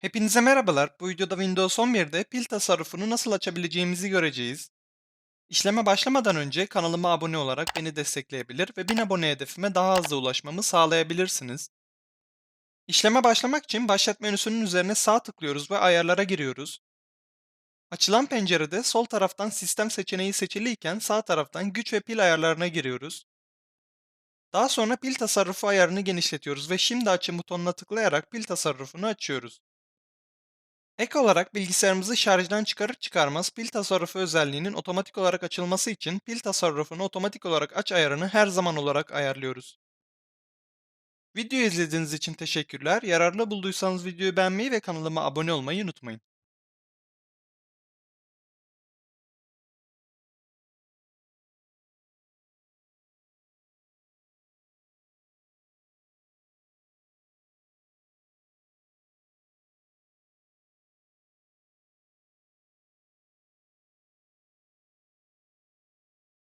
Hepinize merhabalar. Bu videoda Windows 11'de pil tasarrufunu nasıl açabileceğimizi göreceğiz. İşleme başlamadan önce kanalıma abone olarak beni destekleyebilir ve 1000 abone hedefime daha hızlı ulaşmamı sağlayabilirsiniz. İşleme başlamak için başlat menüsünün üzerine sağ tıklıyoruz ve ayarlara giriyoruz. Açılan pencerede sol taraftan sistem seçeneği seçiliyken sağ taraftan güç ve pil ayarlarına giriyoruz. Daha sonra pil tasarrufu ayarını genişletiyoruz ve şimdi açın butonuna tıklayarak pil tasarrufunu açıyoruz. Ek olarak bilgisayarımızı şarjdan çıkarır çıkarmaz pil tasarrufu özelliğinin otomatik olarak açılması için pil tasarrufunu otomatik olarak aç ayarını her zaman olarak ayarlıyoruz. Video izlediğiniz için teşekkürler. Yararlı bulduysanız videoyu beğenmeyi ve kanalıma abone olmayı unutmayın.